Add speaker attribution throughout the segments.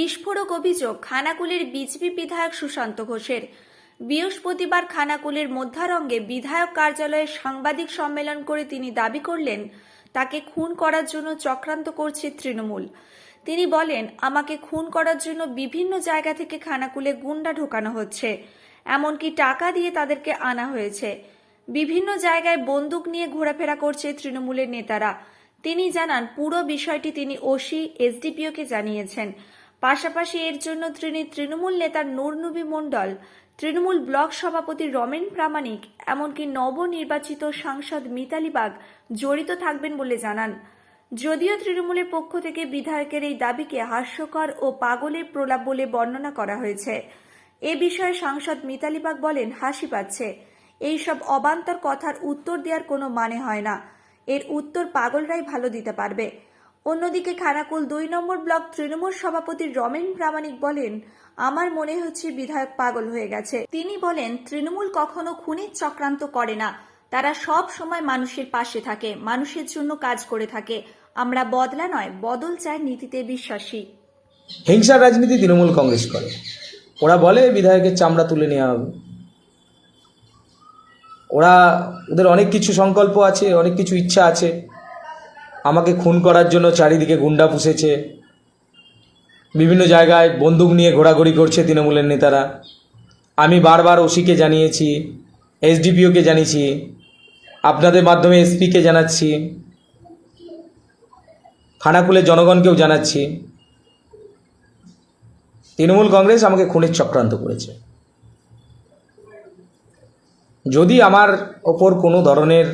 Speaker 1: বিস্ফোরক অভিযোগ খানাকুলের বিজেপি বিধায়ক সুশান্ত ঘোষের। বৃহস্পতিবার খানাকুলের মধ্যারঙ্গে বিধায়ক কার্যালয়ে সাংবাদিক সম্মেলন করে তিনি দাবি করলেন, তাকে খুন করার জন্য চক্রান্ত করছে তৃণমূল। তিনি বলেন, আমাকে খুন করার জন্য বিভিন্ন জায়গা থেকে খানাকুলে গুন্ডা ঢোকানো হচ্ছে, এমনকি টাকা দিয়ে তাদেরকে আনা হয়েছে। বিভিন্ন জায়গায় বন্দুক নিয়ে ঘোরাফেরা করছে তৃণমূলের নেতারা। তিনি জানান, পুরো বিষয়টি তিনি ওসি এসডিপিওকে জানিয়েছেন। পাশাপাশি এর জন্য তিনি তৃণমূল নেতা নুরনবী মণ্ডল, তৃণমূল ব্লক সভাপতি রমেন প্রামাণিক, এমনকি নবনির্বাচিত সাংসদ মিতালি বাগ জড়িত থাকবেন বলে জানান। যদিও তৃণমূলের পক্ষ থেকে বিধায়কের এই দাবিকে হাস্যকর ও পাগলের প্রলাপ বলে বর্ণনা করা হয়েছে। এ বিষয়ে সাংসদ মিতালি বাগ বলেন, হাসি পাচ্ছে। এই সব অবান্তর কথার উত্তর দেওয়ার কোনো মানে হয় না। এর উত্তর পাগলরাই ভালো দিতে পারবে। অন্যদিকে খানাকুল দুই নম্বর ব্লক তৃণমূল সভাপতি রমেন প্রামাণিক বলেন, আমার মনে হচ্ছে বিধায়ক পাগল হয়ে গেছে। তিনি বলেন, তৃণমূল কখনো খুনের চক্রান্ত করে না। তারা সব সময় মানুষের পাশে থাকে, মানুষের জন্য কাজ করে থাকে। আমরা বদলা নয়, বদল চাই নীতিতে বিশ্বাসী।
Speaker 2: হিংসার রাজনীতি তৃণমূল কংগ্রেস করে। ওরা বলে, বিধায়কের চামড়া তুলে নেওয়া হবে ওরা, ওদের অনেক কিছু সংকল্প আছে, অনেক কিছু ইচ্ছা আছে। আমাকে খুন করার জন্য চারিদিকে গুন্ডা পুষেছে। বিভিন্ন জায়গায় বন্দুক নিয়ে ঘোরাঘুরি করছে তৃণমূলের নেতারা। আমি বারবার ওসিকে জানিয়েছি, এসডিপিওকে জানিয়েছি, আপনাদের মাধ্যমে এসপিকে জানাচ্ছি, খানাকুলের জনগণকেও জানাচ্ছি। তৃণমূল কংগ্রেস আমাকে খুনের চক্রান্ত করেছে। যদি আমার ওপর কোনো ধরনের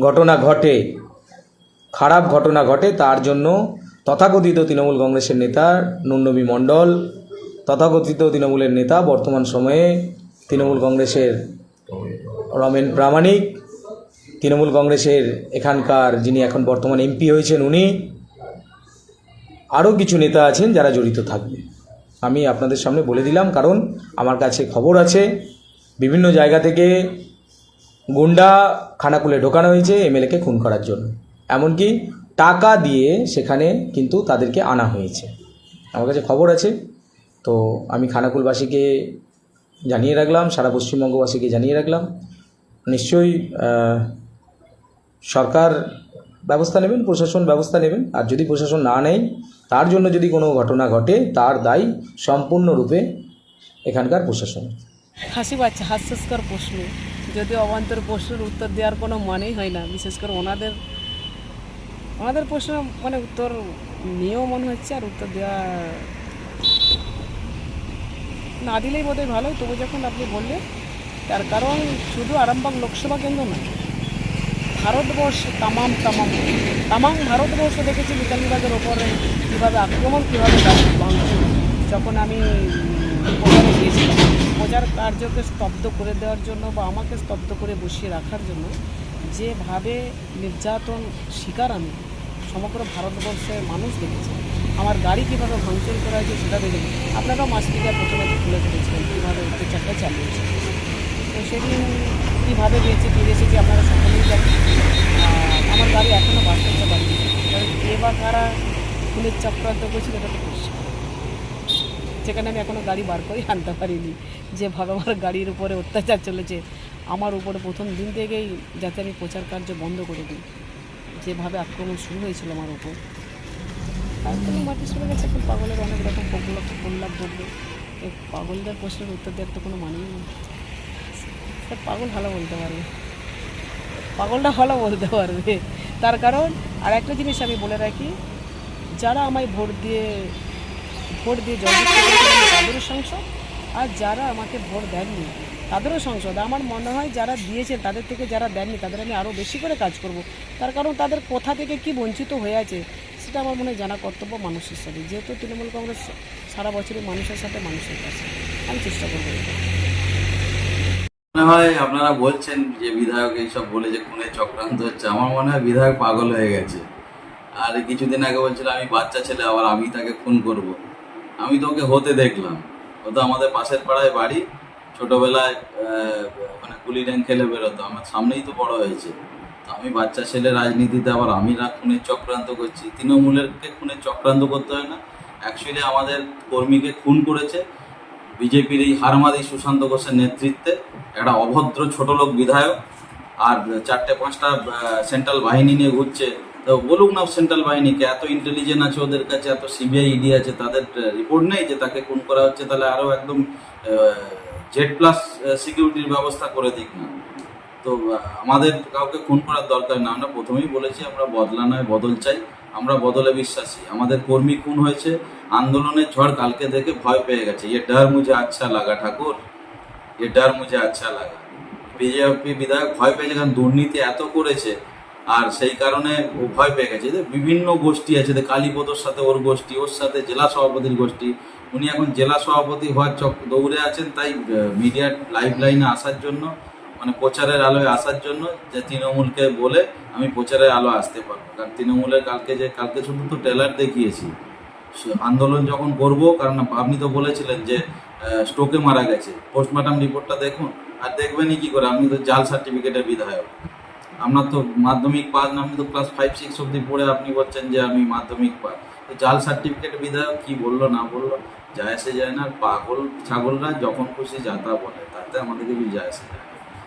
Speaker 2: ঘটনা ঘটে খারাপ ঘটনা ঘটে, তার জন্য তথাকথিত তৃণমূল কংগ্রেসের নেতা নুন্নবী মণ্ডল, তথাকথিত তৃণমূলের নেতা বর্তমান সময়ে তৃণমূল কংগ্রেসের রমেন প্রামাণিক, তৃণমূল কংগ্রেসের এখানকার যিনি এখন বর্তমান এমপি হয়েছেন উনি, আরও কিছু নেতা আছেন যারা জড়িত থাকবে। আমি আপনাদের সামনে বলে দিলাম, কারণ আমার কাছে খবর আছে, বিভিন্ন জায়গা থেকে গুন্ডা খানাকুলে ঢোকানো হয়েছে, এমএলএকে খুন করার জন্য। এমনকি টাকা দিয়ে সেখানে কিন্তু তাদেরকে আনা হয়েছে। আমার কাছে খবর আছে। তো আমি খানাকুলবাসীকে জানিয়ে রাখলাম, সারা পশ্চিমবঙ্গবাসীকে জানিয়ে রাখলাম। নিশ্চয়ই সরকার ব্যবস্থা নেবেন, প্রশাসন ব্যবস্থা নেবেন। আর যদি প্রশাসন না নেয়, তার জন্য যদি কোনো ঘটনা ঘটে, তার দায় সম্পূর্ণরূপে এখানকার প্রশাসন।
Speaker 3: হাসি পাচ্ছে, হাস্যস্কর প্রশ্ন। যদি অবান্তর প্রশ্নের উত্তর দেওয়ার কোনো মানেই হয় না, বিশেষ করে ওনাদের ওনাদের প্রশ্ন মানে উত্তর নিয়েও মনে হচ্ছে আর উত্তর দেওয়া না দিলেই বোধহয় ভালো। তবু যখন আপনি বললেন, তার কারণ শুধু আরামবাগ লোকসভা কেন্দ্র না ভারতবর্ষ তামাম তামাম তামাম ভারতবর্ষ দেখেছি মিতালিবাগের ওপরে কীভাবে আক্রমণ, কীভাবে যখন আমি প্রচারে প্রচার কার্যকে স্তব্ধ করে দেওয়ার জন্য বা আমাকে স্তব্ধ করে বসিয়ে রাখার জন্য, যেভাবে নির্যাতন শিকার আমি সমগ্র ভারতবর্ষের মানুষ দেখেছে। আমার গাড়ি কীভাবে ভাঙচুর করা হয়েছে সেটা দেখেছি আপনারাও মাস থেকে প্রথমে তুলে ধরেছিলেন, কীভাবে অত্যাচারটা চালিয়েছে। তো সেদিন কীভাবে বেঁচে ফিরে এসেছি আপনারা সকলেই জানেন। আমার গাড়ি এখনও বার করতে পারিনি। কারণ কে বা কারা খুনের চক্রান্ত করছিল এটা তো যেখানে আমি এখনও গাড়ি বার করে আনতে পারিনি। যেভাবে আমার গাড়ির উপরে অত্যাচার চলেছে, আমার উপরে প্রথম দিন থেকেই যাতে আমি প্রচার কার্য বন্ধ করে দিই। যেভাবে আক্রমণ শুরু হয়েছিল আমার উপর। তারপরে মাটি শুরু গেছে, এখন পাগলের অনেক রকম প্রবলাপ প্রলাপ বলবে এই পাগলদের প্রশ্নের উত্তর দেওয়ার তো কোনো মানেই নেই। পাগল ভালো বলতে পারবে। পাগলটা ভালো বলতে পারবে। তার কারণ আর একটা জিনিস আমি বলে রাখি, যারা আমায় ভোট দিয়ে ভোট দিয়ে করেছিলেন তাদেরও সংসদ, আর যারা আমাকে ভোট দেননি, তাদেরও সংসদ। আমার মনে হয় যারা দিয়েছে তাদের থেকে যারা দেননি, তাদের আমি আরও বেশি করে কাজ করব। তার কারণ তাদের কোথা থেকে কি বঞ্চিত হয়ে আছে, সেটা আমার মনে জানা কর্তব্য মানুষের সাথে। যেহেতু তৃণমূল কংগ্রেস সারা বছরই মানুষের সাথে মানুষের কাছে। আমি চেষ্টা করব
Speaker 4: মনে হয় আপনারা বলছেন যে বিধায়ক এইসব বলে যে খুনের চক্রান্ত হচ্ছে। আমার মনে হয় বিধায়ক পাগল হয়ে গেছে। আর কিছুদিন আগে বলছিল, আমি বাচ্চা ছেলে, আবার আমি তাকে খুন করব। আমি তো ওকে হতে দেখলাম। ও তো আমাদের পাশের পাড়ায় বাড়ি। ছোটবেলায় মানে কুলি ড্যাং খেলে বেরোতো। আমার সামনেই তো বড় হয়েছে। আমি বাচ্চা ছেলে, রাজনীতিতে আবার আমি না খুনের চক্রান্ত করছি। তৃণমূলেরকে খুনের চক্রান্ত করতে হয় না। অ্যাকচুয়ালি আমাদের কর্মীকে খুন করেছে বিজেপির এই হারমাদি সুশান্ত ঘোষের নেতৃত্বে একটা অভদ্র ছোটলোক বিধায়ক আর চারটে পাঁচটা সেন্ট্রাল বাহিনী নিয়ে ঘুরছে। তো বলুক না সেন্ট্রাল বাহিনীকে, এত ইন্টেলিজেন্ট আছে ওদের কাছে, এত সিবিআই ইডি আছে, তাদের রিপোর্ট নেই যে তাকে খুন করা হচ্ছে, তাহলে আরও একদম জেড প্লাস সিকিউরিটির ব্যবস্থা করে দিক না। তো আমাদের কাউকে খুন করার দরকার না। আমরা প্রথমেই বলেছি, আমরা বদলা নয়, বদল চাই। আমরা বদলে বিশ্বাসী। আমাদের কর্মী খুন হয়েছে, আন্দোলনের ঝড় কালকে দেখে ভয় পেয়ে গেছে। এ ডর মুঝে আচ্ছা লাগা, ঠাকুর। এ ডর মুঝে আচ্ছা লাগা। বিজেপি বিধায়ক ভয় পেয়েছে কারণ দুর্নীতি এত করেছে, আর সেই কারণে ও ভয় পেয়ে গেছে। যে বিভিন্ন গোষ্ঠী আছে যে কালীপদর সাথে ওর গোষ্ঠী, ওর সাথে জেলা সভাপতির গোষ্ঠী। উনি এখন জেলা সভাপতি হওয়ার চক দৌড়ে আছেন, তাই মিডিয়ার লাইভ লাইনে আসার জন্য মানে প্রচারের আলোয় আসার জন্য যে তৃণমূলকে বলে আমি প্রচারের আলো আসতে পারব। কারণ তৃণমূলের কালকে যে কালকে শুধু তো ট্রেলার দেখিয়েছি। আন্দোলন যখন করব, কারণ আপনি তো বলেছিলেন যে স্ট্রোকে মারা গেছে। পোস্টমর্টম রিপোর্টটা দেখুন, আর দেখবেনই কি করে, আপনি তো জাল সার্টিফিকেটের বিধায়ক। আপনার তো মাধ্যমিক পাস আপনি তো ক্লাস ফাইভ সিক্স অব্দি পড়ে আপনি বলছেন যে, আমি মাধ্যমিক পাস। তো জাল সার্টিফিকেট বিধায়ক কি বলল, না বলল? যায় আসে যায় না, পাগল, ছাগলরা যখন খুশি যাতা বলে, তাতে আমাদেরকে কিছু যায় আসে। যায়।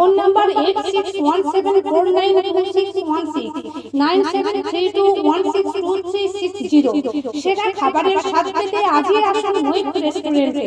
Speaker 5: Phone number eight six one seven four nine one six nine three two one six সেরা খাবারের স্বাদ পেতে আজই আসুন রেস্টুরেন্টে।